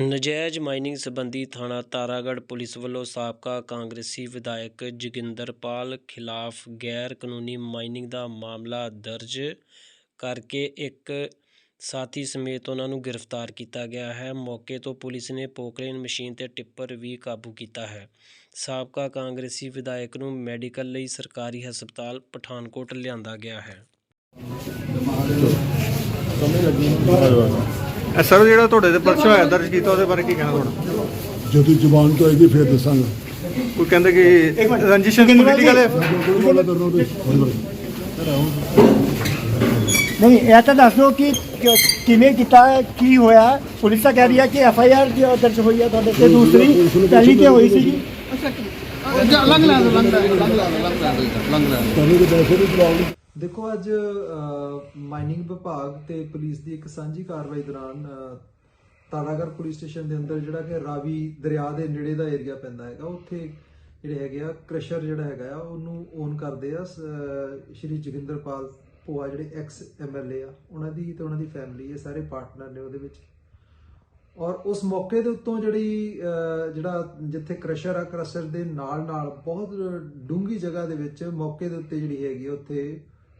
ਨਜਾਇਜ਼ ਮਾਈਨਿੰਗ ਸਬੰਧੀ ਥਾਣਾ ਤਾਰਾਗੜ੍ਹ ਪੁਲਿਸ ਵੱਲੋਂ ਸਾਬਕਾ ਕਾਂਗਰਸੀ ਵਿਧਾਇਕ ਜੋਗਿੰਦਰਪਾਲ ਖਿਲਾਫ ਗੈਰ ਕਾਨੂੰਨੀ ਮਾਈਨਿੰਗ ਦਾ ਮਾਮਲਾ ਦਰਜ ਕਰਕੇ ਇੱਕ ਸਾਥੀ ਸਮੇਤ ਉਹਨਾਂ ਨੂੰ ਗ੍ਰਿਫਤਾਰ ਕੀਤਾ ਗਿਆ ਹੈ। ਮੌਕੇ ਤੋਂ ਪੁਲਿਸ ਨੇ ਪੋਕਲੇਨ ਮਸ਼ੀਨ ਤੇ ਟਿੱਪਰ ਵੀ ਕਾਬੂ ਕੀਤਾ ਹੈ। ਸਾਬਕਾ ਕਾਂਗਰਸੀ ਵਿਧਾਇਕ ਨੂੰ ਮੈਡੀਕਲ ਲਈ ਸਰਕਾਰੀ ਹਸਪਤਾਲ ਪਠਾਨਕੋਟ ਲਿਆਂਦਾ ਗਿਆ ਹੈ। ਸਰ ਜਿਹੜਾ ਤੁਹਾਡੇ ਤੇ ਪਰਚਾ ਹੋਇਆ ਦਰਜ ਕੀਤਾ ਉਹਦੇ ਬਾਰੇ ਕੀ ਕਹਿਣਾ ਤੁਹਾਡਾ? ਜਦੋਂ ਜ਼ੁਬਾਨ ਤੋਂ ਆਏਗੀ ਫਿਰ ਦੱਸਾਂਗਾ। ਕੋਈ ਕਹਿੰਦੇ ਕਿ ਰੰਜਿਸ਼ ਪੋਲੀਟੀਕਲ ਹੈ ਬੋਲਾ ਦੋਨੋਂ ਦੇ ਨਹੀਂ ਇਹ ਤਾਂ ਦੱਸ ਦਿਓ ਕਿ ਕਿ- ਕਿਵੇਂ ਕੀਤਾ ਕੀ ਹੋਇਆ? ਪੁਲਿਸ ਤਾਂ ਕਹਿ ਰਹੀ ਹੈ ਕਿ ਐਫ ਆਈ ਆਰ ਦਰਜ ਹੋਈ ਹੈ ਤੁਹਾਡੇ ਤੇ ਦੂਸਰੀ। ਪਹਿਲੀ ਤੇ ਹੋਈ ਸੀ ਜੀ ਤੁਹਾਨੂੰ ਦੇ ਪੈਸੇ ਵੀ ਜਵਾਬ ਨਹੀਂ ਦੇਖੋ ਅੱਜ ਮਾਈਨਿੰਗ ਵਿਭਾਗ ਤੇ ਪੁਲਿਸ ਦੀ ਇੱਕ ਸਾਂਝੀ ਕਾਰਵਾਈ ਦੌਰਾਨ ਅ, ਪੁਲਿਸ ਸਟੇਸ਼ਨ ਦੇ ਅੰਦਰ ਜਿਹੜਾ ਕਿ ਰਾਵੀ ਦਰਿਆ ਦੇ ਨੇੜੇ ਦਾ ਏਰੀਆ ਪੈਂਦਾ ਹੈਗਾ ਉੱਥੇ ਜਿਹੜੇ ਹੈਗੇ ਆ ਕ੍ਰਸ਼ਰ ਜਿਹੜਾ ਹੈਗਾ ਆ ਉਹਨੂੰ ਓਨ ਕਰਦੇ ਆ ਸ- ਸ਼੍ਰੀ ਜੋਗਿੰਦਰਪਾਲ ਭੋਆ ਜਿਹੜੇ ਐਕਸ ਐਮਐਲਏ ਆ ਉਹਨਾਂ ਦੀ ਤੇ ਉਹਨਾਂ ਦੀ ਫੈਮਿਲੀ ਇਹ ਸਾਰੇ ਪਾਰਟਨਰ ਨੇ ਉਹਦੇ ਵਿੱਚ। ਔਰ ਉਸ ਮੌਕੇ ਦੇ ਉੱਤੋਂ ਜਿਹੜੀ ਜਿਹੜਾ ਜਿੱਥੇ ਕ੍ਰਸ਼ਰ ਆ ਕ੍ਰਸ਼ਰ ਦੇ ਨਾਲ ਨਾਲ ਬਹੁਤ ਡੂੰਗੀ ਜਗ੍ਹਾ ਦੇ ਵਿੱਚ ਮੌਕੇ ਦੇ ਉੱਤੇ ਜਿਹੜੀ ਹੈਗੀ ਆ, ਉੱਥੇ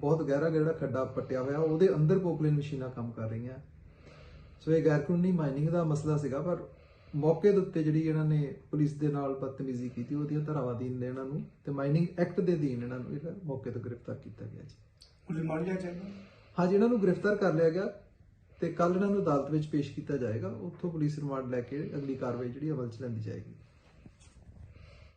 ਬਹੁਤ ਗਹਿਰਾ ਜਿਹੜਾ ਖੱਡਾ ਪੱਟਿਆ ਹੋਇਆ ਉਹਦੇ ਅੰਦਰ ਪੋਕਲੇਨ ਮਸ਼ੀਨਾਂ ਕੰਮ ਕਰ ਰਹੀਆਂ। ਸੋ ਇਹ ਗੈਰ ਕਾਨੂੰਨੀ ਮਾਈਨਿੰਗ ਦਾ ਮਸਲਾ ਸੀਗਾ ਪਰ ਮੌਕੇ ਦੇ ਉੱਤੇ ਜਿਹੜੀ ਇਹਨਾਂ ਨੇ ਪੁਲਿਸ ਦੇ ਨਾਲ ਬਦਤਮੀਜ਼ੀ ਕੀਤੀ ਉਹਦੀਆਂ ਧਾਰਾਵਾਂ ਨੇ ਇਹਨਾਂ ਨੂੰ ਤੇ ਮਾਈਨਿੰਗ ਐਕਟ ਦੇ ਅਧੀਨ ਇਹਨਾਂ ਨੂੰ ਜਿਹੜਾ ਮੌਕੇ ਤੋਂ ਗ੍ਰਿਫਤਾਰ ਕੀਤਾ ਗਿਆ ਜੀ। ਹਾਂਜੀ ਇਹਨਾਂ ਨੂੰ ਗ੍ਰਿਫਤਾਰ ਕਰ ਲਿਆ ਗਿਆ ਤੇ ਕੱਲ ਇਹਨਾਂ ਨੂੰ ਅਦਾਲਤ ਵਿੱਚ ਪੇਸ਼ ਕੀਤਾ ਜਾਏਗਾ। ਉੱਥੋਂ ਪੁਲਿਸ ਰਿਮਾਂਡ ਲੈ ਕੇ ਅਗਲੀ ਕਾਰਵਾਈ ਜਿਹੜੀ ਅਮਲ 'ਚ ਲੈਂਦੀ ਜਾਏਗੀ।